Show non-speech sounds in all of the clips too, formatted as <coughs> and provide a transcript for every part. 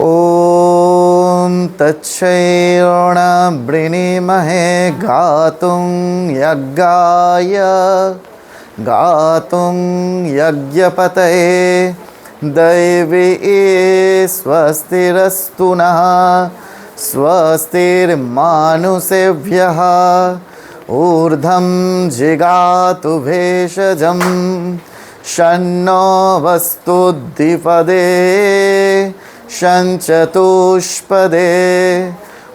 ॐ तच्छैर्णवृणीमहे गातुं यज्ञाय गातुं यज्ञपतये दैवी स्वस्तिरस्तु नः स्वस्तिर्मानुषेभ्यः ऊर्ध्वं जिगातु भेषजं शन्नो वस्तुद्विपदे शञ्चतुष्पदे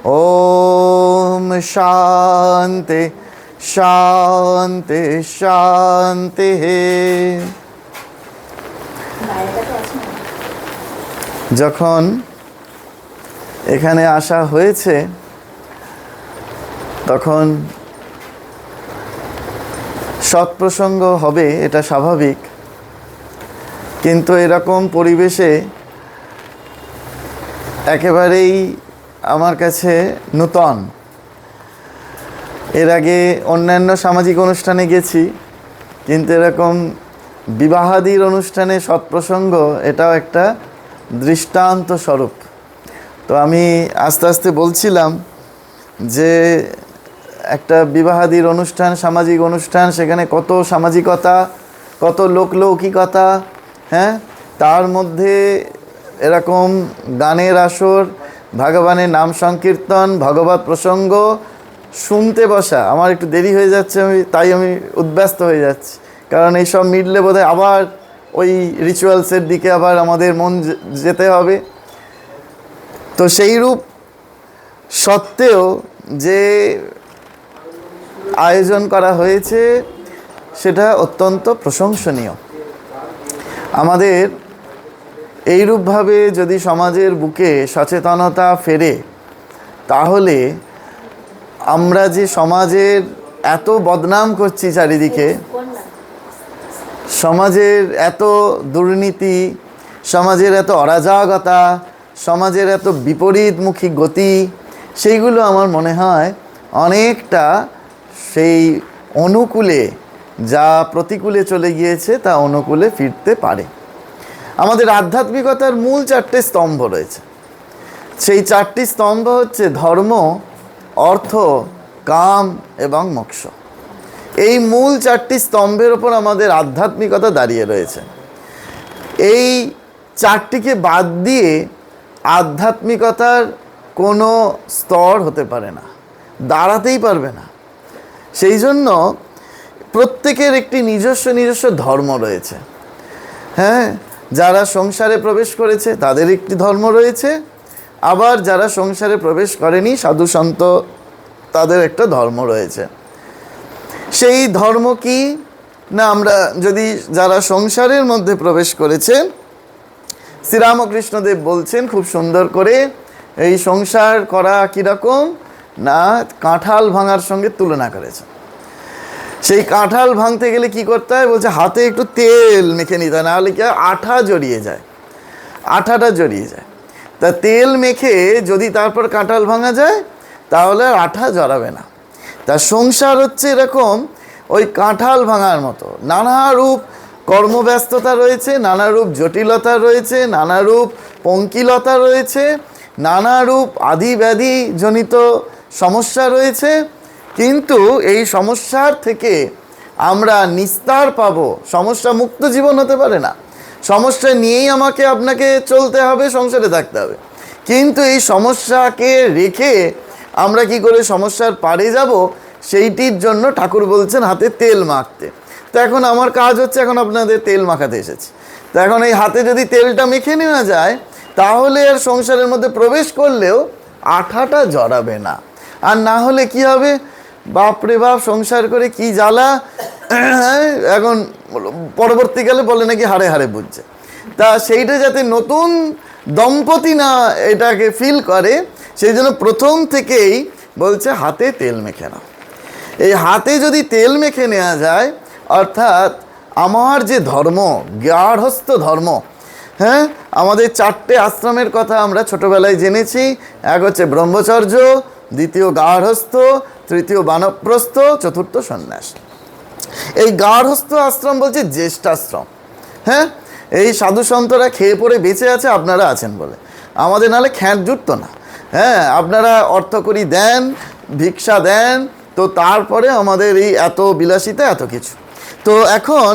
ॐ शान्ति শান্তি শান্তি যখন এখানে আসা হয়েছে তখন সৎপ্রসঙ্গ হবে এটা স্বাভাবিক কিন্তু এরকম পরিবেশে একেবারেই আমার কাছে নূতন। এর আগে অন্যান্য সামাজিক অনুষ্ঠানে গেছি, কিন্তু এরকম বিবাহাদির অনুষ্ঠানে সৎপ্রসঙ্গ, এটাও একটা দৃষ্টান্ত স্বরূপ। তো আমি আস্তে আস্তে বলছিলাম যে একটা বিবাহাদির অনুষ্ঠান, সামাজিক অনুষ্ঠান, সেখানে কত সামাজিকতা, কত লোকলৌকিকতা হ্যাঁ? তার মধ্যে এরকম গানের আসর, ভগবানের নাম সংকীর্তন, ভগবত প্রসঙ্গ শুনতে বসা। আমার একটু দেরি হয়ে যাচ্ছে, আমি, তাই আমি উদ্ব্যস্ত হয়ে যাচ্ছি। কারণ এইসব মিটলে বোধহয় আবার ওই রিচুয়ালসের দিকে আবার আমাদের মন যেতে হবে। তো সেই রূপ সত্ত্বেও যে আয়োজন করা হয়েছে, সেটা অত্যন্ত প্রশংসনীয়। আমাদের এইরূপভাবে যদি সমাজের বুকে সচেতনতা ফেরে, তাহলে আমরা যে সমাজের এত বদনাম করছি চারিদিকে, সমাজের এত দুর্নীতি, সমাজের এত অরাজকতা, সমাজের এত বিপরীতমুখী গতি, সেইগুলো আমার মনে হয় অনেকটা সেই অনুকূলে যা প্রতিকূলে চলে গিয়েছে তা অনুকূলে ফিরতে পারে। আমাদের আধ্যাত্মিকতার মূল চারটে স্তম্ভ রয়েছে। সেই চারটি স্তম্ভ হচ্ছে ধর্ম, অর্থ, কাম এবং মোক্ষ। এই মূল চারটি স্তম্ভের ওপর আমাদের আধ্যাত্মিকতা দাঁড়িয়ে রয়েছে। এই চারটিকে বাদ দিয়ে আধ্যাত্মিকতার কোনো স্তর হতে পারে না, দাঁড়াতেই পারবে না। সেই জন্য প্রত্যেকের একটি নিজস্ব নিজস্ব ধর্ম রয়েছে। হ্যাঁ যারা সংসারে প্রবেশ করেছে, তাদের একটি ধর্ম রয়েছে। আবার যারা সংসারে প্রবেশ করেনি, সাধু সন্ত, তাদের একটা ধর্ম রয়েছে। সেই ধর্ম কি? না, আমরা যদি যারা সংসারের মধ্যে প্রবেশ করেছে, শ্রীরামকৃষ্ণদেব বলছেন খুব সুন্দর করে, এই সংসার করা কীরকম না, কাঁঠাল ভাঙার সঙ্গে তুলনা করেছে। সেই কাঁঠাল ভাঙতে গেলে কি করতে হয়? বলছে, হাতে একটু তেল মেখে নিতে হয়, নাহলে কি আঠা জড়িয়ে যায়। আঠাটা জড়িয়ে যায়। তা তেল মেখে যদি তারপর কাঁঠাল ভাঙা যায়, তাহলে আঠা জড়াবে না। তা সংসার হচ্ছে এরকম, ওই কাঁঠাল ভাঙার মতো। নানা রূপ কর্মব্যস্ততা রয়েছে, নানা রূপ জটিলতা রয়েছে, নানা রূপ পঙ্কিলতা রয়েছে, নানা রূপ আদি ব্যাধি জনিত সমস্যা রয়েছে। কিন্তু এই সমস্যার থেকে আমরা নিস্তার পাব। সমস্যা মুক্ত জীবন হতে পারে না। সমস্যা নিয়েই আমাকে আপনাকে চলতে হবে, সংসারে থাকতে হবে। কিন্তু এই সমস্যাকে রেখে আমরা কি করে সমস্যার পারে যাব, সেইটির জন্য ঠাকুর বলছেন হাতে তেল মাখতে। তো এখন আমার কাজ হচ্ছে এখন আপনাদের তেল মাখাতে এসেছি। তো এখন এই হাতে যদি তেলটা মেখে নেওয়া যায়, তাহলে আর সংসারের মধ্যে প্রবেশ করলেও আঠাটা জড়াবে না। আর না হলে কি হবে? বাপরে বাপ, সংসার করে কি জ্বালা? এখন পরবর্তীকালে বলে নাকি হাড়ে হাড়ে বুঝছে। তা সেইটা যাতে নতুন দম্পতি না এটাকে ফিল করে, সেই জন্য প্রথম থেকেই বলছে হাতে তেল মেখে নাও। এই হাতে যদি তেল মেখে নেওয়া যায়, অর্থাৎ আমার যে ধর্ম, গার্হস্থ ধর্ম হ্যাঁ আমাদের চারটে আশ্রমের কথা আমরা ছোটবেলায় জেনেছি। এক হচ্ছে ব্রহ্মচর্য, দ্বিতীয় গার্হস্থ তৃতীয় বানপ্রস্থ, চতুর্থ সন্ন্যাস। এই গার্হস্থ আশ্রম বলছে জ্যেষ্ঠাশ্রম। হ্যাঁ? এই সাধু সন্তরা খেয়ে পড়ে বেঁচে আছে, আপনারা আছেন বলে। আমাদের নাহলে খ্যাঁট জুটতো না। হ্যাঁ আপনারা অর্থ করি দেন, ভিক্ষা দেন, তো তারপরে আমাদের এই এত বিলাসিতা, এত কিছু। তো এখন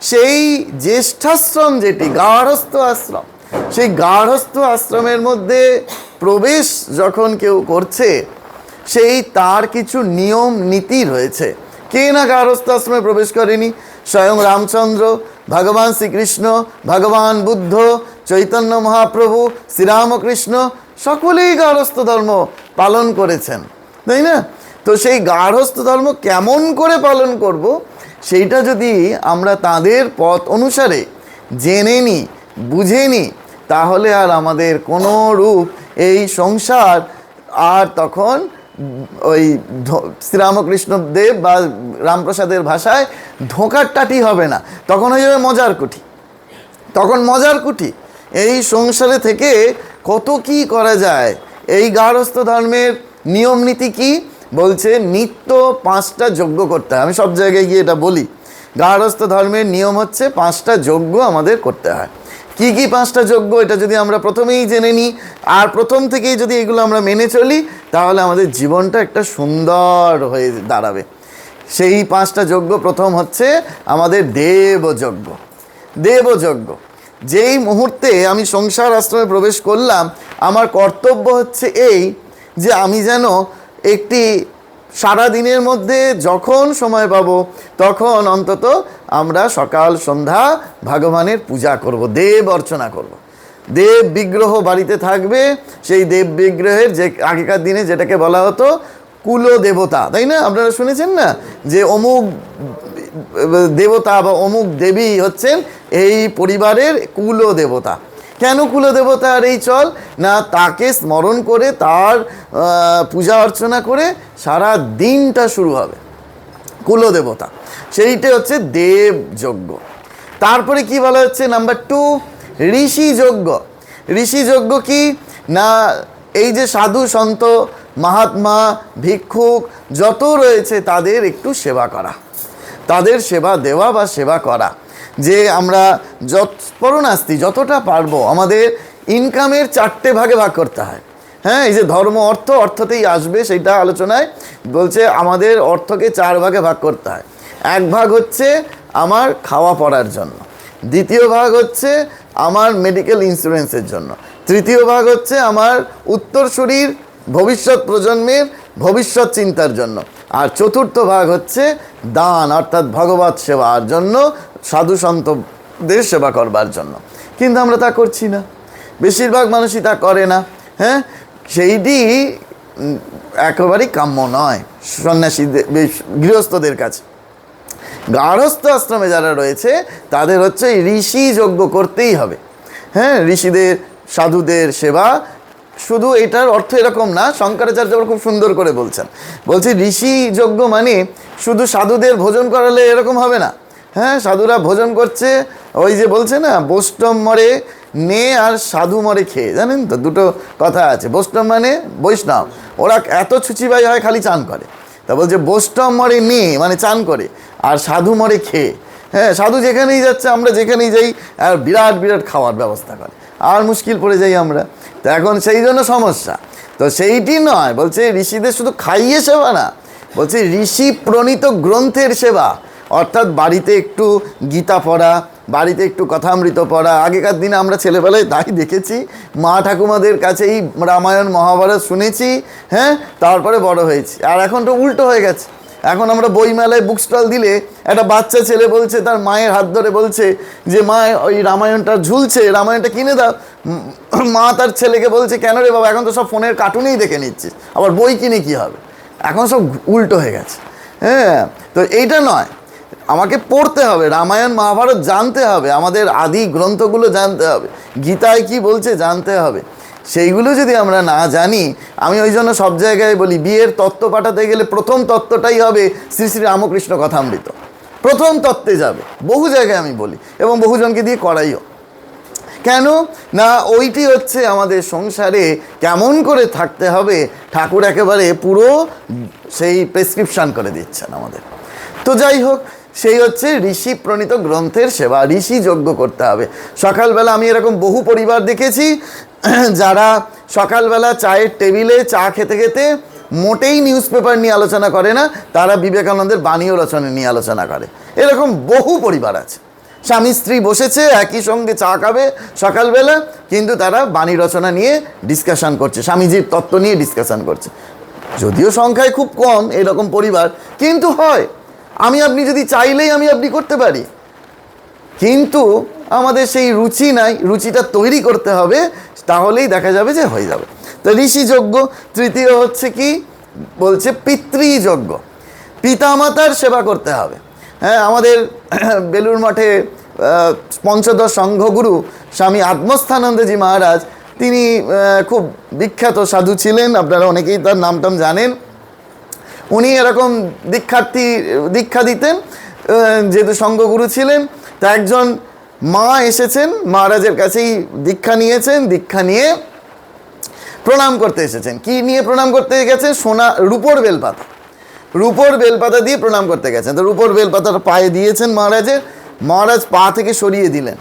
সেই জ্যেষ্ঠাশ্রম যেটি, গার্হস্থ আশ্রম, সেই গার্হস্থ আশ্রমের মধ্যে প্রবেশ যখন কেউ করছে সেই তার কিছু নিয়ম, নীতি রয়েছে। কে না গার্হস্থ আশ্রমে প্রবেশ করেনি? স্বয়ং রামচন্দ্র, ভগবান শ্রীকৃষ্ণ, ভগবান বুদ্ধ, চৈতন্য মহাপ্রভু, শ্রীরামকৃষ্ণ, সকলেই গার্হস্থ ধর্ম পালন করেছেন, তাই না? তো সেই গার্হস্থ ধর্ম কেমন করে পালন করব? সেইটা যদি আমরা তাদের পথ অনুসারে জেনে নিই বুঝে নিই তাহলে আর আমাদের কোনো রূপ এই সংসার আর তখন ওই শ্রীরামকৃষ্ণ দেব বা রামপ্রসাদের ভাষায় ধোঁকার টাটি হবে না। তখন হয়ে যাবে মজার কুঠি। তখন মজার কুঠি। এই সংসারে থেকে কত কি করা যায়? এই গার্হস্থ ধর্মের নিয়ম নীতি কি? বলছে নিত্য পাঁচটা যজ্ঞ করতে হয়। আমি সব জায়গায় গিয়ে এটা বলি। গার্হস্থ ধর্মের নিয়ম হচ্ছে পাঁচটা যজ্ঞ আমাদের করতে হয়। কি কি পাঁচটা যজ্ঞ, এটা যদি আমরা প্রথমেই জেনে নিই, আর প্রথম থেকেই যদি এগুলো আমরা মেনে চলি, তাহলে আমাদের জীবনটা একটা সুন্দর হয়ে দাঁড়াবে। সেই পাঁচটা যজ্ঞ, প্রথম হচ্ছে আমাদের দেবযজ্ঞ দেবযজ্ঞ যেই মুহূর্তে আমি সংসার আশ্রমে প্রবেশ করলাম, আমার কর্তব্য হচ্ছে এই যে আমি যেন একটি সারা দিনের মধ্যে যখন সময় পাবো, তখন অন্তত আমরা সকাল, সন্ধ্যা ভগবানের পূজা করব, দেব অর্চনা করব। দেব বিগ্রহ বাড়িতে থাকবে, সেই দেব বিগ্রহের যে আগেকার দিনে যেটাকে বলা হতো কুল দেবতা তাই না? আপনারা শুনেছেন না? যে অমুক দেবতা বা অমুক দেবী হচ্ছেন এই পরিবারের কুল দেবতা কেন কুলদেবতার এই চল? না, তাকে স্মরণ করে তার পূজা অর্চনা করে সারা দিনটা শুরু হবে। কুলদেবতা সেইটা হচ্ছে দেবযজ্ঞ তারপরে কি বলা হচ্ছে? নাম্বার টু ঋষি যজ্ঞ। ঋষি যজ্ঞ কি? না, এই যে সাধু, সন্ত, মহাত্মা, ভিক্ষুক, যত রয়েছে তাদের একটু সেবা করা। তাদের সেবা দেওয়া বা সেবা করা। যে আমরা যত পরনাস্তি যতটা পারব, আমাদের ইনকামের চারটে ভাগে ভাগ করতে হয়। হ্যাঁ এই যে ধর্ম, অর্থ, অর্থতেই আসবে সেটা আলোচনায় বলছে আমাদের অর্থকে চার ভাগে ভাগ করতে হয়। এক ভাগ হচ্ছে আমার খাওয়া পড়ার জন্য। দ্বিতীয় ভাগ হচ্ছে আমার মেডিকেল ইন্স্যুরেন্সের জন্য। তৃতীয় ভাগ হচ্ছে আমার উত্তরসূরির ভবিষ্যৎ প্রজন্মের ভবিষ্যৎ চিন্তার জন্য। আর চতুর্থ ভাগ হচ্ছে দান, অর্থাৎ ভগবত সেবার জন্য সাধু সন্তদের সেবা করবার জন্য। কিন্তু আমরা তা করছি না। বেশিরভাগ মানুষই তা করে না হ্যাঁ? সেইটি একেবারেই কাম্য নয় সন্ন্যাসীদের গৃহস্থদের কাছে। গার্হস্থ আশ্রমে যারা রয়েছে, তাদের হচ্ছে ঋষি যজ্ঞ করতেই হবে। হ্যাঁ? ঋষিদের, সাধুদের সেবা শুধু এটার অর্থ এরকম না, শঙ্করাচার্য খুব সুন্দর করে বলছেন। বলছি ঋষি যজ্ঞ মানে শুধু সাধুদের ভোজন করালে এরকম হবে না। হ্যাঁ সাধুরা ভোজন করছে। ওই যে বলছে না, বৈষ্ণব মরে নে আর সাধু মরে খেয়ে। জানেন তো, দুটো কথা আছে। বৈষ্ণব মানে বৈষ্ণব। ওরা এত ছুচিবাই হয়, খালি চান করে। তা বলছে, বৈষ্ণব মরে নিয়ে মানে চান করে, আর সাধু মরে খেয়ে। হ্যাঁ সাধু যেখানেই যাচ্ছে, আমরা যেখানেই যাই, আর বিরাট বিরাট খাওয়ার ব্যবস্থা করে। আর মুশকিল পড়ে যাই আমরা। তো এখন সেই জন্য সমস্যা। তো সেইটি নয়, বলছে ঋষিদের শুধু খাইয়ে সেবা না, বলছে ঋষি প্রণীত গ্রন্থের সেবা। অর্থাৎ বাড়িতে একটু গীতা পড়া, বাড়িতে একটু কথামৃত পড়া। আগেকার দিনে আমরা ছেলেবেলায় তাই দেখেছি। মা ঠাকুমাদের কাছেই রামায়ণ, মহাভারত শুনেছি হ্যাঁ তারপরে বড় হয়েছি। আর এখন তো উল্টো হয়ে গেছে। এখন আমরা বইমেলায় বুক স্টল দিলে একটা বাচ্চা ছেলে বলছে, তার মায়ের হাত ধরে বলছে যে, মা, ওই রামায়ণটা ঝুলছে, রামায়ণটা কিনে দাও। মা তার ছেলেকে বলছে, কেন রে বাবা, এখন তো সব ফোনের কার্টুনেই দেখে নিচ্ছিস। আবার বই কিনে কি হবে? এখন সব উল্টো হয়ে গেছে। হ্যাঁ তো এইটা নয়। আমাকে পড়তে হবে, রামায়ণ, মহাভারত জানতে হবে, আমাদের আদি গ্রন্থগুলো জানতে হবে, গীতায় কি বলছে জানতে হবে। সেইগুলো যদি আমরা না জানি, আমি ওই জন্য সব জায়গায় বলি, বিয়ের তত্ত্ব পাঠাতে গেলে প্রথম তত্ত্বটাই হবে শ্রী শ্রী রামকৃষ্ণ কথামৃত। প্রথম তত্ত্বে যাবে, বহু জায়গায় আমি বলি, এবং বহুজনকে দিয়ে করাইও। কেন? না, ওইটি হচ্ছে আমাদের সংসারে কেমন করে থাকতে হবে, ঠাকুর একেবারে পুরো সেই প্রেসক্রিপশান করে দিচ্ছেন আমাদের। তো যাই হোক সেই হচ্ছে ঋষি প্রণীত গ্রন্থের সেবা, ঋষি যজ্ঞ করতে হবে। সকালবেলা আমি এরকম বহু পরিবার দেখেছি, <clears throat> যারা সকালবেলা চায়ের টেবিলে চা খেতে খেতে মোটেই নিউজ পেপার নিয়ে আলোচনা করে না, তারা বিবেকানন্দের বাণীয় রচনা নিয়ে আলোচনা করে। এরকম বহু পরিবার আছে। স্বামী স্ত্রী বসেছে, একই সঙ্গে চা খাবে সকালবেলা, কিন্তু তারা বাণী রচনা নিয়ে ডিসকাশন করছে, স্বামীজির তত্ত্ব নিয়ে ডিসকাশন করছে। যদিও সংখ্যায় খুব কম এরকম পরিবার, কিন্তু হয়। আমি আপনি যদি চাইলেই আমি আপনি করতে পারি। কিন্তু আমাদের সেই রুচি নাই, রুচিটা তৈরি করতে হবে, তাহলেই দেখা যাবে যে হয়ে যাবে। তো ঋষিযজ্ঞ, তৃতীয় হচ্ছে কি? বলছে পিতৃযজ্ঞ। পিতামাতার সেবা করতে হবে। হ্যাঁ আমাদের <clears throat> বেলুর মঠে পঞ্চদশ সংঘগুরু স্বামী আত্মস্থানন্দজি মহারাজ, তিনি খুব বিখ্যাত সাধু ছিলেন। আপনারা অনেকেই তার নামটাম জানেন। এরকম দীক্ষার্থী, দীক্ষা দিতেন যেহেতু সঙ্গগুরু ছিলেন, তা একজন মা এসেছেন, মহারাজের কাছেই দীক্ষা নিয়েছেন, দীক্ষা নিয়ে প্রণাম করতে এসেছেন। কি নিয়ে প্রণাম করতে গেছেন? সোনা, রূপোর বেলপাতা। রূপোর বেলপাতা দিয়ে প্রণাম করতে গেছেন। তো রূপোর বেলপাতাটা পায়ে দিয়েছেন মহারাজের, মহারাজ পা থেকে সরিয়ে দিলেন।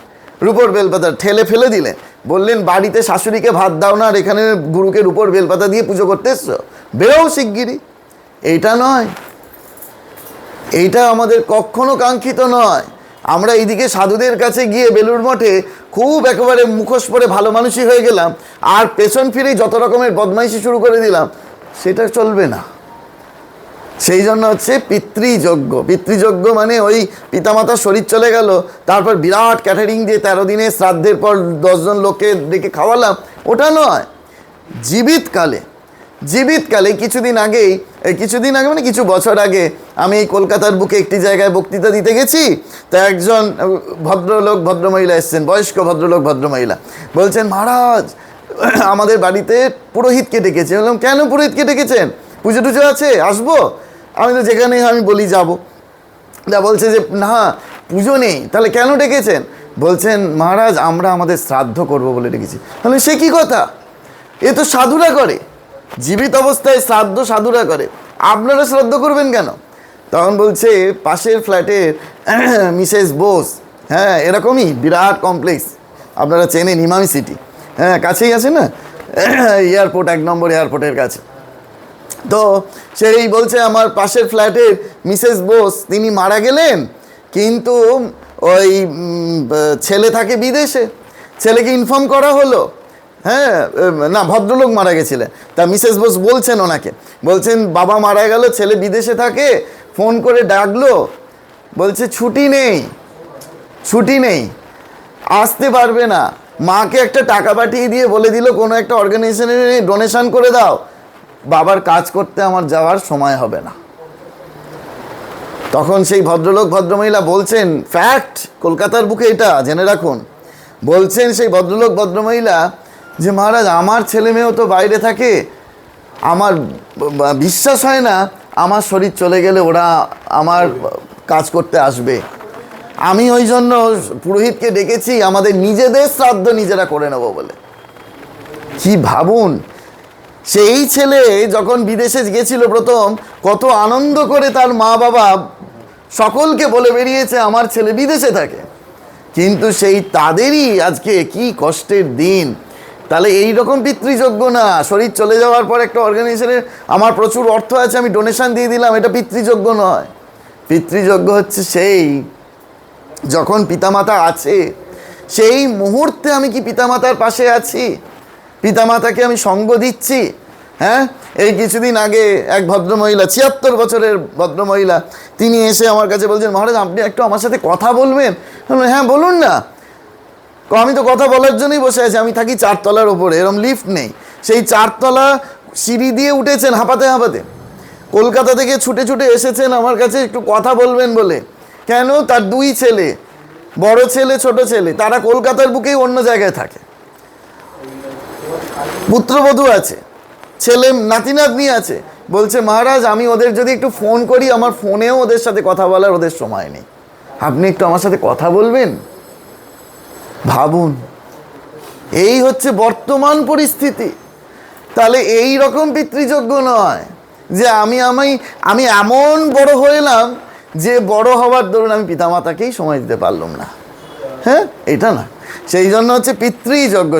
রূপোর বেলপাতা ঠেলে ফেলে দিলেন। বললেন, বাড়িতে শাশুড়িকে ভাত দাও না, আর এখানে গুরুকে রূপোর বেলপাতা দিয়ে পুজো করতে এসছো? বেরোও শিগগিরি এইটা নয়। এইটা আমাদের কখনো কাঙ্ক্ষিত নয়। আমরা এইদিকে সাধুদের কাছে গিয়ে বেলুর মঠে খুব একেবারে মুখোশ পরে ভালো মানুষই হয়ে গেলাম আর পেছন ফিরেই যত রকমের বদমাইশি শুরু করে দিলাম, সেটা চলবে না। সেই জন্য হচ্ছে পিতৃযজ্ঞ। পিতৃযজ্ঞ মানে ওই পিতামাতার শরীর চলে গেল, তারপর বিরাট ক্যাটারিং দিয়ে তেরো দিনে শ্রাদ্ধের পর দশজন লোককে ডেকে খাওয়ালাম। ওটা নয়। জীবিতকালে জীবিতকালে কিছুদিন আগেই এই কিছুদিন আগে মানে কিছু বছর আগে, আমি এই কলকাতার বুকে একটি জায়গায় বক্তৃতা দিতে গেছি, তা একজন ভদ্রলোক, ভদ্রমহিলা এসছেন, বয়স্ক ভদ্রলোক, ভদ্রমহিলা। বলছেন, মহারাজ, আমাদের বাড়িতে পুরোহিতকে ডেকেছে। বললাম, কেন পুরোহিতকে ডেকেছেন? পুজো টুজো আছে? আসব? আমি তো যেখানেই আমি বলি যাব। তা বলছে যে, না, পুজো নেই, তাহলে কেন ডেকেছেন? বলছেন, মহারাজ, আমরা আমাদের শ্রাদ্ধ করব বলে ডেকেছি। তাহলে সে কি কথা? এ তো সাধুরা করে। জীবিত অবস্থায় শ্রাদ্ধ সাধুরা করে। আপনারা শ্রাদ্ধ করবেন কেন? তখন বলছে, পাশের ফ্ল্যাটের <clears throat> মিসেস বোস হ্যাঁ এরকমই বিরাট কমপ্লেক্স। আপনারা চেনেন ইমামি সিটি। হ্যাঁ কাছেই আছে না? <clears throat> এয়ারপোর্ট, এক নম্বর এয়ারপোর্টের কাছে। তো সেই বলছে, আমার পাশের ফ্ল্যাটের মিসেস বোস, তিনি মারা গেলেন, কিন্তু ওই ছেলে থাকে বিদেশে। ছেলেকে ইনফর্ম করা হলো। হ্যাঁ না, ভদ্রলোক মারা গেছিলেন তা মিসেস বোস বলছেন ওনাকে। বলছেন, বাবা মারা গেল, ছেলে বিদেশে থাকে, ফোন করে ডাকলো, বলছে, ছুটি নেই ছুটি নেই, আসতে পারবে না। মাকে একটা টাকা পাঠিয়ে দিয়ে বলে দিল, কোনো একটা অর্গানাইজেশনে ডোনেশন করে দাও। বাবার কাজ করতে আমার যাওয়ার সময় হবে না। তখন সেই ভদ্রলোক, ভদ্রমহিলা বলছেন ফ্যাক্ট কলকাতার বুকে এটা, জেনে রাখুন। বলছেন সেই ভদ্রলোক, ভদ্রমহিলা যে মহারাজ, আমার ছেলে মেয়েও তো বাইরে থাকে। আমার বিশ্বাস হয় না, আমার শরীর চলে গেলে ওরা আমার কাজ করতে আসবে। আমি ওই জন্য পুরোহিতকে ডেকেছি, আমাদের নিজেদের শ্রাদ্ধ নিজেরা করে নেব বলে। কি ভাবুন? সেই ছেলে যখন বিদেশে গেছিল প্রথম, কত আনন্দ করে তার মা বাবা সকলকে বলে বেরিয়েছে, আমার ছেলে বিদেশে থাকে। কিন্তু সেই তাদেরই আজকে কি কষ্টের দিন। তাহলে এই রকম পিতৃযোগ্য না। শরীর চলে যাওয়ার পর একটা অর্গানাইজেশনের আমার প্রচুর অর্থ আছে, আমি ডোনেশন দিয়ে দিলাম, এটা পিতৃযোগ্য নয়। পিতৃযোগ্য হচ্ছে সেই, যখন পিতামাতা আছে, সেই মুহূর্তে আমি কি পিতামাতার পাশে আছি? পিতামাতাকে আমি সঙ্গ দিচ্ছি? হ্যাঁ? এই কিছুদিন আগে এক ভদ্রমহিলা, ছিয়াত্তর বছরের ভদ্রমহিলা, তিনি এসে আমার কাছে বলছেন, মহারাজ, আপনি একটু আমার সাথে কথা বলবেন? হ্যাঁ বলুন না। আমি তো কথা বলার জন্যই বসে আছি, আমি থাকি চারতলার ওপরে, এরম লিফট নেই। সেই চারতলা সিঁড়ি দিয়ে উঠেছেন হাঁপাতে হাঁপাতে। কলকাতা থেকে ছুটে ছুটে এসেছেন আমার কাছে একটু কথা বলবেন বলে। কেন? তার দুই ছেলে, বড় ছেলে, ছোট ছেলে, তারা কলকাতার বুকেই অন্য জায়গায় থাকে। পুত্রবধূ আছে, ছেলে নাতি নাতনি আছে। বলছে, মহারাজ, আমি ওদের যদি একটু ফোন করি, আমার ফোনেও ওদের সাথে কথা বলার ওদের সময় নেই। আপনি একটু আমার সাথে কথা বলবেন? ভাবুন। এই হচ্ছে বর্তমান পরিস্থিতি। তাহলে এই রকম পিতৃযোগ্য নয় যে আমি আমি আমি এমন বড় হইলাম যে বড় হওয়ার দরুন আমি পিতামাতাকেই সময় দিতে পারলাম না। হ্যাঁ? এটা না। সেই জন্য হচ্ছে পিতৃযজ্ঞ।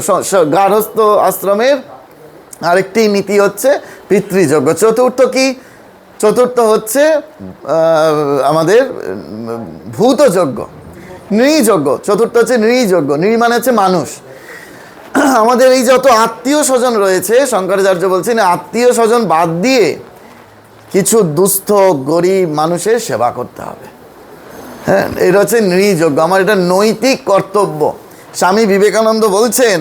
গার্হস্থ আশ্রমের আরেকটি নীতি হচ্ছে পিতৃযজ্ঞ। চতুর্থ কি? চতুর্থ হচ্ছে আমাদের ভূতযজ্ঞ। নৃযজ্ঞ চতুর্থ হচ্ছে নৃযজ্ঞ নৃ মানে হচ্ছে মানুষ। আমাদের এই যত আত্মীয় স্বজন রয়েছে, শঙ্করাচার্য বলছেন, আত্মীয় স্বজন বাদ দিয়ে কিছু দুস্থ, গরিব মানুষের সেবা করতে হবে। হ্যাঁ এটা হচ্ছে নৃযজ্ঞ আমার এটা নৈতিক কর্তব্য। স্বামী বিবেকানন্দ বলছেন,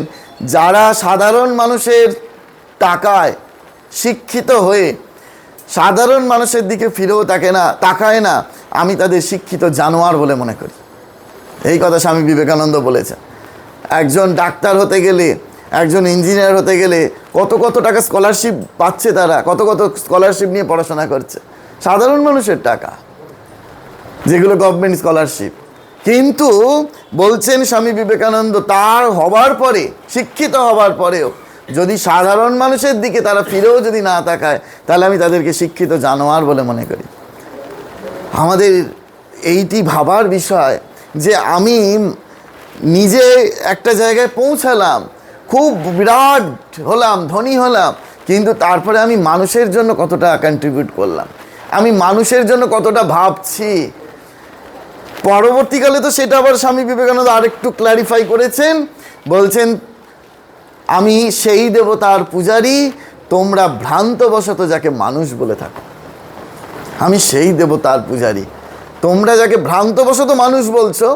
যারা সাধারণ মানুষের টাকায় শিক্ষিত হয়ে সাধারণ মানুষের দিকে ফিরেও তাকে না, তাকায় না, আমি তাদের শিক্ষিত জানোয়ার বলে মনে করি। এই কথা স্বামী বিবেকানন্দ বলেছেন। একজন ডাক্তার হতে গেলে, একজন ইঞ্জিনিয়ার হতে গেলে কত কত টাকা স্কলারশিপ পাচ্ছে তারা, কত কত স্কলারশিপ নিয়ে পড়াশোনা করছে। সাধারণ মানুষের টাকা, যেগুলো গভর্নমেন্ট স্কলারশিপ কিন্তু বলছেন স্বামী বিবেকানন্দ, তার হবার পরে, শিক্ষিত হবার পরেও, যদি সাধারণ মানুষের দিকে তারা ফিরেও যদি না তাকায়, তাহলে আমি তাদেরকে শিক্ষিত জানোয়ার বলে মনে করি। আমাদের এইটি ভাবার বিষয় যে আমি নিজে একটা জায়গায় পৌঁছালাম, খুব বিরাট হলাম, ধনী হলাম, কিন্তু তারপরে আমি মানুষের জন্য কতটা কন্ট্রিবিউট করলাম? আমি মানুষের জন্য কতটা ভাবছি? পরবর্তীকালে তো সেটা আবার স্বামী বিবেকানন্দ আরেকটু ক্ল্যারিফাই করেছেন, বলছেন, আমি সেই দেবতার পূজারী, তোমরা ভ্রান্তবশত যাকে মানুষ বলে থাকো। আমি সেই দেবতার পূজারী। তোমরা যাকে ভ্রান্তবশত মানুষ বলছো,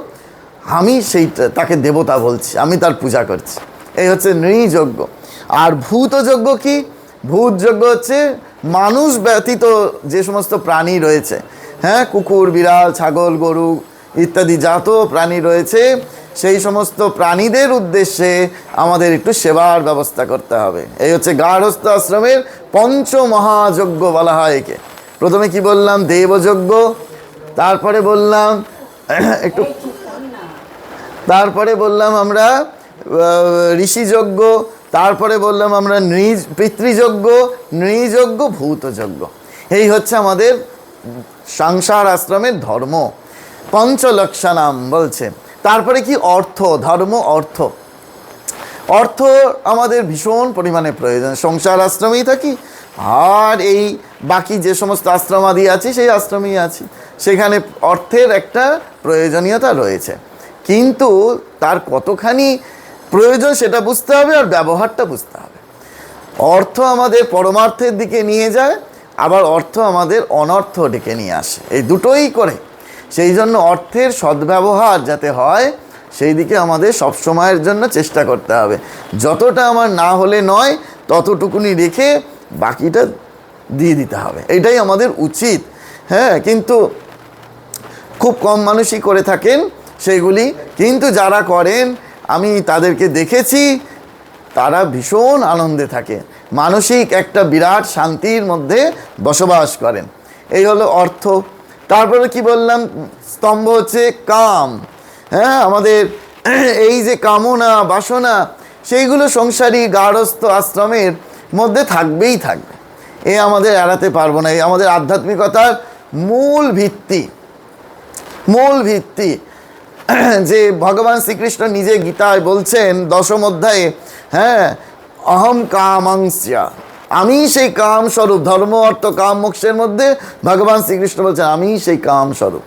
আমি সেই তাকে দেবতা বলছি, আমি তার পূজা করছি। এই হচ্ছে নৃযজ্ঞ। আর ভূতযজ্ঞ কি? ভূতযজ্ঞ হচ্ছে মানুষ ব্যতীত যে সমস্ত প্রাণী রয়েছে হ্যাঁ কুকুর, বিড়াল, ছাগল, গরু ইত্যাদি যত প্রাণী রয়েছে, সেই সমস্ত প্রাণীদের উদ্দেশ্যে আমাদের একটু সেবার ব্যবস্থা করতে হবে। এই হচ্ছে গার্হস্থ আশ্রমের পঞ্চমহাযজ্ঞ বলা হয় একে। প্রথমে কি বললাম? দেবযজ্ঞ তারপরে বললাম, একটু, তারপরে বললাম আমরা ঋষিযজ্ঞ, তারপরে বললাম আমরা নৃ পিতৃযজ্ঞ, নৃযজ্ঞ, ভূতযজ্ঞ। এই হচ্ছে আমাদের সংসার আশ্রমের ধর্ম। পঞ্চলক্ষণাম বলছে। তারপরে কি অর্থ? ধর্ম, অর্থ। অর্থ আমাদের ভীষণ পরিমাণে প্রয়োজন। সংসার আশ্রমেই থাকি। আর এই বাকি যে সমস্ত আশ্রমাদি আছে, সেই আশ্রমেই আছি। সেখানে অর্থের একটা প্রয়োজনীয়তা রয়েছে। কিন্তু তার কতখানি প্রয়োজন সেটা বুঝতে হবে আর ব্যবহারটা বুঝতে হবে। অর্থ আমাদের পরমার্থের দিকে নিয়ে যায়, আবার অর্থ আমাদের অনর্থ ডেকে নিয়ে আসে। এই দুটোই করে। সেই জন্য অর্থের সদ্ব্যবহার যাতে হয়, সেই দিকে আমাদের সব সময়ের জন্য চেষ্টা করতে হবে। যতটা আমার না হলে নয়, ততটুকুনি রেখে বাকিটা দিয়ে দিতে হবে। এটাই আমাদের উচিত। হ্যাঁ কিন্তু খুব কম মানুষই করে থাকেন সেগুলি কিন্তু যারা করেন, আমি তাদেরকে দেখেছি, তারা ভীষণ আনন্দে থাকে মানসিক একটা বিরাট শান্তির মধ্যে বসবাস করেন। এই হলো অর্থ। তারপরে কি বললাম? স্তম্ভ হচ্ছে কাম। হ্যাঁ আমাদের এই যে কামনা, বাসনা, সেইগুলো সংসারী গার্হস্থ আশ্রমের মধ্যে থাকবেই থাকবে। এ আমাদের এড়াতে পারব না। এই আমাদের আধ্যাত্মিকতার মূল ভিত্তি। মূল ভিত্তি। যে ভগবান শ্রীকৃষ্ণ নিজে গীতায় বলছেন, দশম অধ্যায়ে হ্যাঁ অহম কামাংস্যা। আমি সেই কাম স্বরূপ, ধর্ম, অর্থ, কাম, মোক্ষের মধ্যে ভগবান শ্রীকৃষ্ণ বলছেন, আমি সেই কাম স্বরূপ।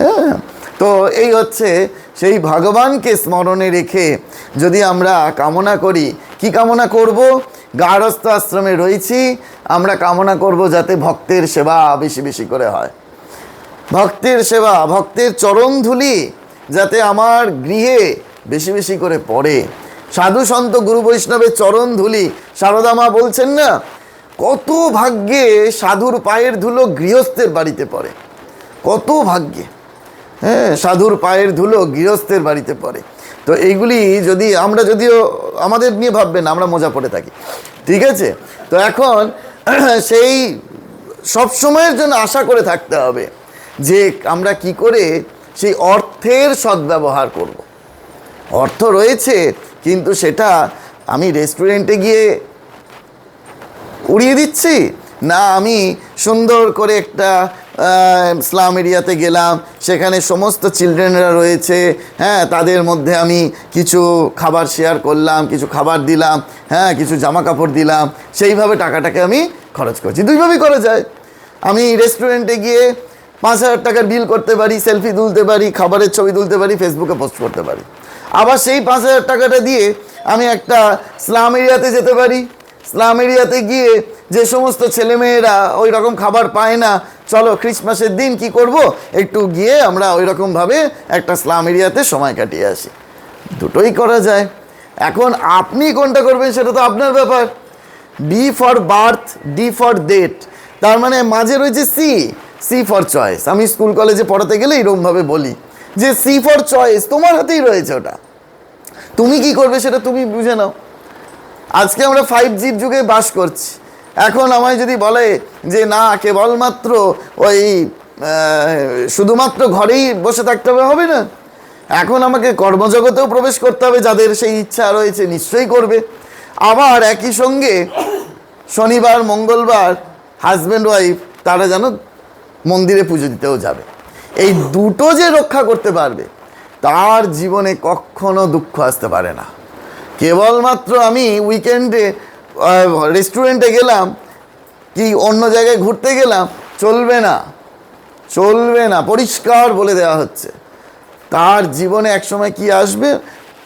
হ্যাঁ তো এই হচ্ছে সেই ভগবানকে স্মরণে রেখে যদি আমরা কামনা করি, কি কামনা করব? গার্হস্থ আশ্রমে রয়েছি, আমরা কামনা করব যাতে ভক্তের সেবা বেশি বেশি করে হয়। ভক্তের সেবা, ভক্তের চরণ ধুলি যাতে আমার গৃহে বেশি বেশি করে পড়ে। সাধু সন্ত গুরু বৈষ্ণবের চরণ ধুলি, সারদা মা বলছেন না, কত ভাগ্যে সাধুর পায়ের ধুলো গৃহস্থের বাড়িতে পড়ে। কত ভাগ্যে হ্যাঁ সাধুর পায়ের ধুলো গৃহস্থের বাড়িতে পড়ে। তো এইগুলি যদি আমরা যদিও আমাদের নিয়ে ভাববেন, আমরা মজা পড়ে থাকি। ঠিক আছে? তো এখন <clears throat> সেই সব সময়ের জন্য আশা করে থাকতে হবে। যে আমরা কি করে সেই অর্থের সদ্ব্যবহার করব। অর্থ রয়েছে, কিন্তু সেটা আমি রেস্টুরেন্টে গিয়ে উড়িয়ে দিচ্ছি? না, আমি সুন্দর করে একটা স্লাম এরিয়াতে গেলাম, সেখানে সমস্ত চিলড্রেনরা রয়েছে হ্যাঁ তাদের মধ্যে আমি কিছু খাবার শেয়ার করলাম, কিছু খাবার দিলাম হ্যাঁ কিছু জামা কাপড় দিলাম, সেইভাবে টাকাটাকে আমি খরচ করছি। দুইভাবেই করা যায়। আমি রেস্টুরেন্টে গিয়ে পাঁচ হাজার টাকার বিল করতে পারি সেলফি তুলতে পারি, খাবারের ছবি তুলতে পারি ফেসবুকে পোস্ট করতে পারি। আবার সেই পাঁচ হাজার টাকাটা দিয়ে আমি একটা স্লাম এরিয়াতে যেতে পারি। স্লাম এরিয়াতে গিয়ে যে সমস্ত ছেলেমেয়েরা ওই রকম খাবার পায় না, চলো ক্রিসমাসের দিন কি করব? একটু গিয়ে আমরা ওই রকমভাবে একটা স্লাম এরিয়াতে সময় কাটিয়ে আসি। দুটোই করা যায়। এখন আপনি কোনটা করবেন সেটা তো আপনার ব্যাপার। B for birth D for date তার মানে মাঝে রয়েছে সি সি ফর চয়েস আমি স্কুল কলেজে পড়াতে গেলে এরকমভাবে বলি যে সি ফর চয়েস তোমার হাতেই রয়েছে ওটা। তুমি কি করবে সেটা তুমি বুঝে নাও। আজকে আমরা ফাইভ জির যুগে বাস করছি। এখন আমায় যদি বলে যে না, কেবলমাত্র ওই শুধুমাত্র ঘরেই বসে থাকতে হবে হবে না। এখন আমাকে কর্মজগতেও প্রবেশ করতে হবে, যাদের সেই ইচ্ছা রয়েছে নিশ্চয়ই করবে। আবার একই সঙ্গে শনিবার, মঙ্গলবার হাজব্যান্ড ওয়াইফ তারা যেন মন্দিরে পুজো দিতেও যাবে। এই দুটো যে রক্ষা করতে পারবে, তার জীবনে কখনো দুঃখ আসতে পারে না। কেবলমাত্র আমি উইকেন্ডে রেস্টুরেন্টে গেলাম, কি অন্য জায়গায় ঘুরতে গেলাম, চলবে না চলবে না, পরিষ্কার বলে দেওয়া হচ্ছে। তার জীবনে একসময় কি আসবে?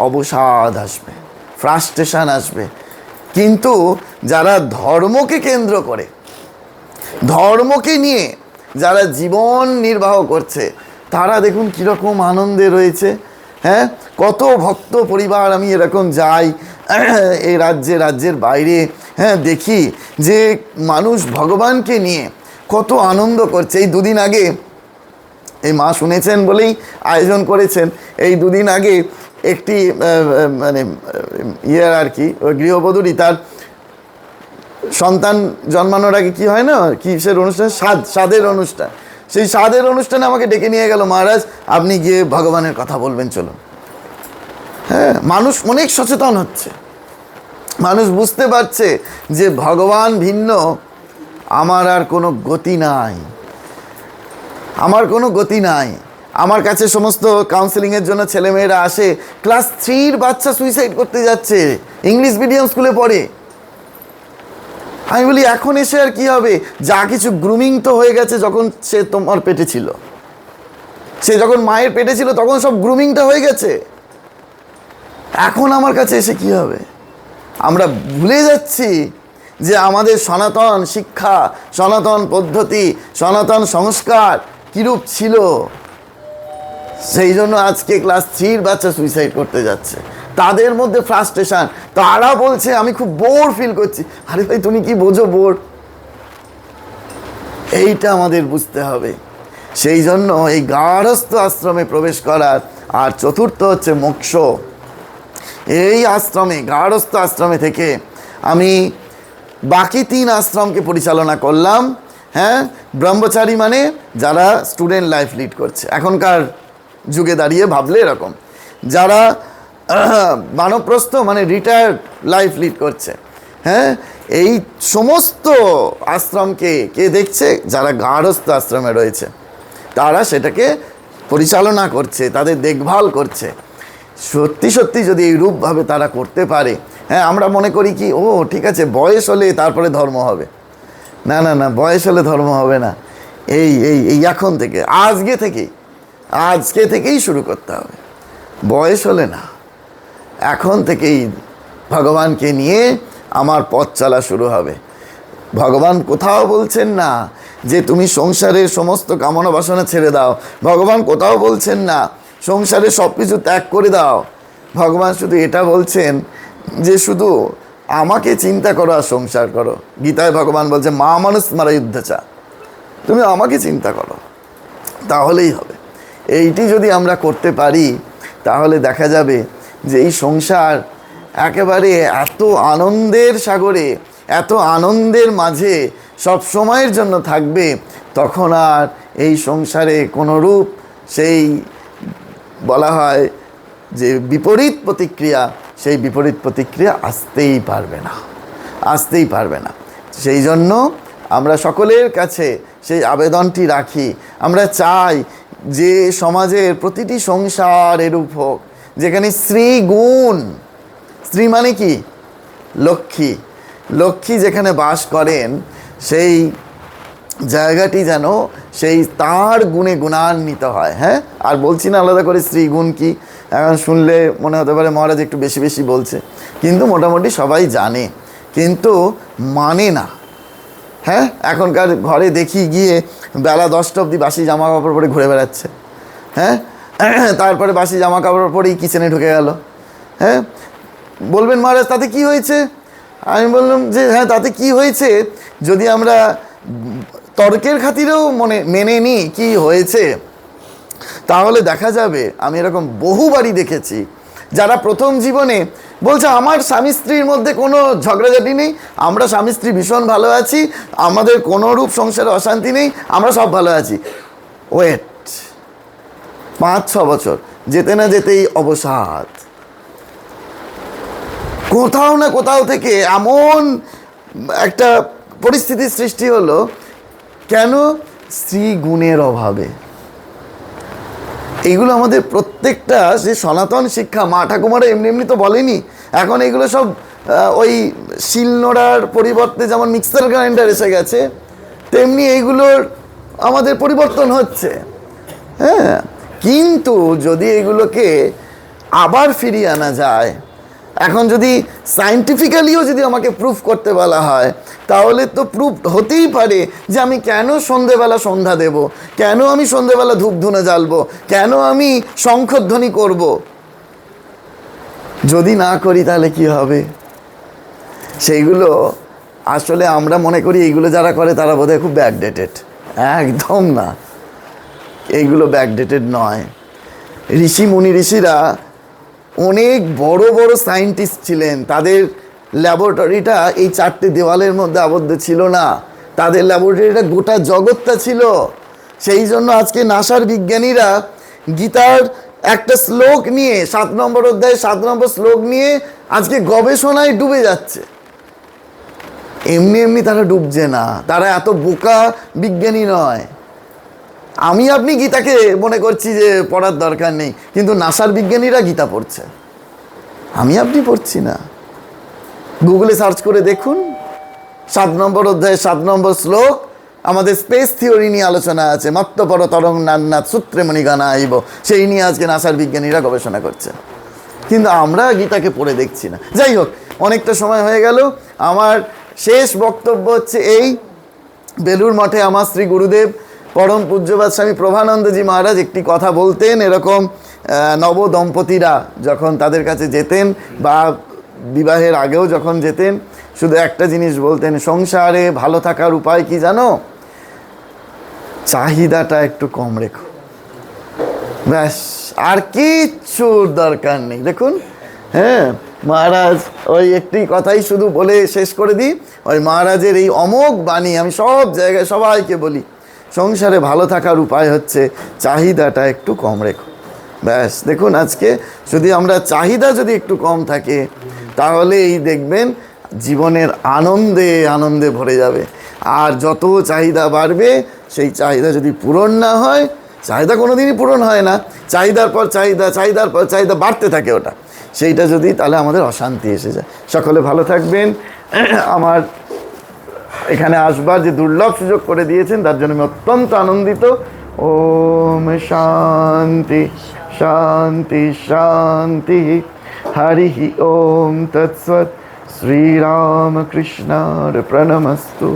অবসাদ আসবে ফ্রাস্ট্রেশন আসবে। কিন্তু যারা ধর্মকে কেন্দ্র করে, ধর্মকে নিয়ে যারা জীবন নির্বাহ করছে, তারা দেখুন কীরকম আনন্দে রয়েছে হ্যাঁ? কত ভক্ত পরিবার আমি এরকম যাই, <clears throat> এই রাজ্যে, রাজ্যের বাইরে হ্যাঁ দেখি যে মানুষ ভগবানকে নিয়ে কত আনন্দ করছে। এই দুদিন আগে এই মা শুনেছেন বলেই আয়োজন করেছেন। এই দুদিন আগে একটি মানে ইয়ের আর কি, গৃহবধূরই তার সন্তান জন্মানোর আগে কি হয় না? কিসের অনুষ্ঠান? স্বাদ স্বাদের অনুষ্ঠান। সেই স্বাদের অনুষ্ঠানে আমাকে ডেকে নিয়ে গেল, মহারাজ, আপনি গিয়ে ভগবানের কথা বলবেন, চলুন। হ্যাঁ মানুষ অনেক সচেতন হচ্ছে। মানুষ বুঝতে পারছে যে ভগবান ভিন্ন, আমার আর কোনো গতি নাই। আমার কোনো গতি নাই। আমার কাছে সমস্ত কাউন্সেলিংয়ের জন্য ছেলেমেয়েরা আসে। ক্লাস থ্রির বাচ্চা সুইসাইড করতে যাচ্ছে। ইংলিশ মিডিয়াম স্কুলে পড়ে। আমি বলি, এখন এসে আর কি হবে? যা কিছু গ্রুমিং তো হয়ে গেছে যখন সে তোমার পেটে ছিল। সে যখন মায়ের পেটে ছিল, তখন সব গ্রুমিংটা হয়ে গেছে। এখন আমার কাছে এসে কি হবে? আমরা ভুলে যাচ্ছি যে আমাদের সনাতন শিক্ষা, সনাতন পদ্ধতি, সনাতন সংস্কার কীরূপ ছিল? সেই জন্য আজকে ক্লাস থ্রির বাচ্চা সুইসাইড করতে যাচ্ছে। তাদের মধ্যে ফ্রাস্ট্রেশন তারা বলছে, আমি খুব বোর ফিল করছি। আরে ভাই, তুমি কি বোঝো বোর এইটা আমাদের বুঝতে হবে। সেই জন্য এই গার্হস্থ আশ্রমে প্রবেশ করার আর চতুর্থ হচ্ছে মোক্ষ। এই আশ্রমে গার্হস্থ আশ্রমে থেকে আমি বাকি তিন আশ্রমকে পরিচালনা করলাম। হ্যাঁ ব্রহ্মচারী মানে যারা স্টুডেন্ট লাইফ লিড করছে। এখনকার যুগে দাঁড়িয়ে ভাবলে এরকম। যারা <clears throat> বানপ্রস্থ মানে রিটায়ার্ড লাইফ লিড করছে। হ্যাঁ? এই সমস্ত আশ্রমকে কে দেখছে? যারা গার্হস্থ আশ্রমে রয়েছে। তারা সেটাকে পরিচালনা করছে, তাদের দেখভাল করছে। সত্যি সত্যি যদি এই রূপভাবে তারা করতে পারে হ্যাঁ আমরা মনে করি কি, ও, ঠিক আছে, বয়স হলে তারপরে ধর্ম হবে। না না না, বয়স হলে ধর্ম হবে না। এই এই এই এখন থেকে, আজকে থেকেই আজকে থেকেই শুরু করতে হবে। বয়স হলে না। এখন থেকেই ভগবানকে নিয়ে আমার পথ চলা শুরু হবে। ভগবান কোথাও বলছেন না যে তুমি সংসারের সমস্ত কামনা বাসনা ছেড়ে দাও। ভগবান কোথাও বলছেন না সংসারে সব কিছু ত্যাগ করে দাও। ভগবান শুধু এটা বলছেন যে শুধু আমাকে চিন্তা করো আর সংসার করো। গীতায় ভগবান বলছে, মা মানুষ মারা যুদ্ধচা। তুমি আমাকে চিন্তা করো। তাহলেই হবে। এইটি যদি আমরা করতে পারি, তাহলে দেখা যাবে যে এই সংসার একেবারে এত আনন্দের সাগরে, এত আনন্দের মাঝে সব সময়ের জন্য থাকবে, তখন আর এই সংসারে কোনো রূপ সেই বলা হয় যে বিপরীত প্রতিক্রিয়া, সেই বিপরীত প্রতিক্রিয়া আসতেই পারবে না, আসতেই পারবে না। সেই জন্য আমরা সকলের কাছে সেই আবেদনটি রাখি। আমরা চাই যে সমাজের প্রতিটি সংসার এরূপ হোক যেখানে স্ত্রী গুণ স্ত্রী মানে কি? লক্ষ্মী। লক্ষ্মী যেখানে বাস করেন, সেই জায়গাটি যেন সেই তার গুণে গুণান্বিত হয় হ্যাঁ? আর বলছি না আলাদা করে স্ত্রী গুণ কি, এখন শুনলে মনে হতে পারে মহারাজ একটু বেশি বেশি বলছে। কিন্তু মোটামুটি সবাই জানে, কিন্তু মানে না হ্যাঁ? এখনকার ঘরে দেখি গিয়ে বেলা দশটা অবধি বাসি জামা কাপড় পরে ঘুরে বেড়াচ্ছে হ্যাঁ? <coughs> তারপরে বাসি জামা কাপড় পরেই কিচেনে ঢুকে গেল। হ্যাঁ? বলবেন মহারাজ, তাতে কি হয়েছে? আমি বললাম যে হ্যাঁ তাতে কি হয়েছে? যদি আমরা তর্কের খাতিরেও মনে, মেনে নিই কি হয়েছে, তাহলে দেখা যাবে, আমি এরকম বহুবারই দেখেছি, যারা প্রথম জীবনে বলছে, আমার স্বামী স্ত্রীর মধ্যে কোনো ঝগড়াঝাটি নেই, আমরা স্বামী স্ত্রী ভীষণ ভালো আছি, আমাদের কোনো রূপ সংসারে অশান্তি নেই, আমরা সব ভালো আছি। ওয়েট পাঁচ ছ বছর, যেতে না যেতেই অবসাদ। কোথাও না কোথাও থেকে এমন একটা পরিস্থিতির সৃষ্টি হলো, কেন স্ত্রী গুণের অভাবে? এইগুলো আমাদের প্রত্যেকটা যে সনাতন শিক্ষা, মা ঠাকুমারা এমনি এমনি তো বলেনি, এখন এগুলো সব ওই শিলনোড়ার পরিবর্তে যেমন মিক্সার গ্রাইন্ডার এসে গেছে, তেমনি এইগুলোর আমাদের পরিবর্তন হচ্ছে। হ্যাঁ? কিন্তু যদি এগুলোকে আবার ফিরিয়ে আনা যায়, এখন যদি সাইন্টিফিক্যালিও যদি আমাকে প্রুফ করতে বলা হয়, তাহলে তো প্রুফ হতেই পারে যে আমি কেন সন্ধেবেলা সন্ধ্যা দেব, কেন আমি সন্ধেবেলা ধূপ ধুনে জ্বালবো, কেন আমি শঙ্খধ্বনি করব। যদি না করি তাহলে কি হবে? সেইগুলো আসলে আমরা মনে করি এইগুলো যারা করে তারা বোধহয় খুব ব্যাকডেটেড একদম না। এইগুলো ব্যাকডেটেড নয়। ঋষি, মুনি ঋষিরা অনেক বড় বড় সায়েন্টিস্ট ছিলেন। তাদের ল্যাবরেটরিটা এই চারটে দেওয়ালের মধ্যে আবদ্ধ ছিল না। তাদের ল্যাবরেটরিটা গোটা জগৎটা ছিল। সেই জন্য আজকে নাসার বিজ্ঞানীরা গীতার একটা শ্লোক নিয়ে, সাত নম্বর অধ্যায়ে সাত নম্বর শ্লোক নিয়ে আজকে গবেষণায় ডুবে যাচ্ছে। এমনি এমনি তারা ডুবছে না। তারা এত বোকা বিজ্ঞানী নয়। আমি আপনি গীতাকে মনে করছি যে পড়ার দরকার নেই, কিন্তু নাসার বিজ্ঞানীরা গীতা পড়ছে। আমি আপনি পড়ছি না। গুগলে সার্চ করে দেখুন। সাত নম্বর অধ্যায়ে, সাত নম্বর শ্লোক। আমাদের স্পেস থিওরি নিয়ে আলোচনা আছে। মত্তপর তরং নান্নাথ সূত্রে মণিগানা আইব। সেই নিয়ে আজকে নাসার বিজ্ঞানীরা গবেষণা করছে কিন্তু আমরা গীতাকে পড়ে দেখছি না। যাই হোক, অনেকটা সময় হয়ে গেল। আমার শেষ বক্তব্য হচ্ছে এই। বেলুর মঠে আমার শ্রী গুরুদেব পরম পূজ্যবাদ স্বামী প্রভানন্দজি মহারাজ একটি কথা বলতেন এরকম নব দম্পতিরা যখন তাদের কাছে যেতেন বা বিবাহের আগেও যখন যেতেন, শুধু একটা জিনিস বলতেন, সংসারে ভালো থাকার উপায় কি জানো? চাহিদাটা একটু কম রেখো। ব্যাস, আর কিচ্ছুর দরকার নেই। দেখুন হ্যাঁ মহারাজ ওই একটি কথাই শুধু বলে শেষ করে দিই। ওই মহারাজের এই অমোঘ বাণী আমি সব জায়গায় সবাইকে বলি। সংসারে ভালো থাকার উপায় হচ্ছে চাহিদাটা একটু কম রেখো। ব্যাস, দেখুন আজকে যদি আমরা চাহিদা যদি একটু কম থাকে, তাহলে এই দেখবেন জীবনের আনন্দে আনন্দে ভরে যাবে। আর যত চাহিদা বাড়বে, সেই চাহিদা যদি পূরণ না হয়, চাহিদা কোনো দিনই পূরণ হয় না, চাহিদার পর চাহিদা, চাহিদার পর চাহিদা বাড়তে থাকে ওটা। সেইটা যদি তাহলে আমাদের অশান্তি এসে যায়। সকলে ভালো থাকবেন। আমার এখানে আসবার যে দুর্লভ সুযোগ করে দিয়েছেন, তার জন্য আমি অত্যন্ত আনন্দিত। ওম শান্তি শান্তি শান্তি। হরি ওম তৎসৎ। শ্রীরামকৃষ্ণার প্রণমস্তু